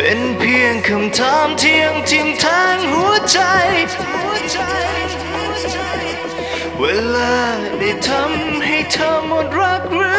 เป็นเพียงคำถามที่ยังทิ่มแทงหัวใจ เวลาได้ทำให้เธอหมดรักหรือ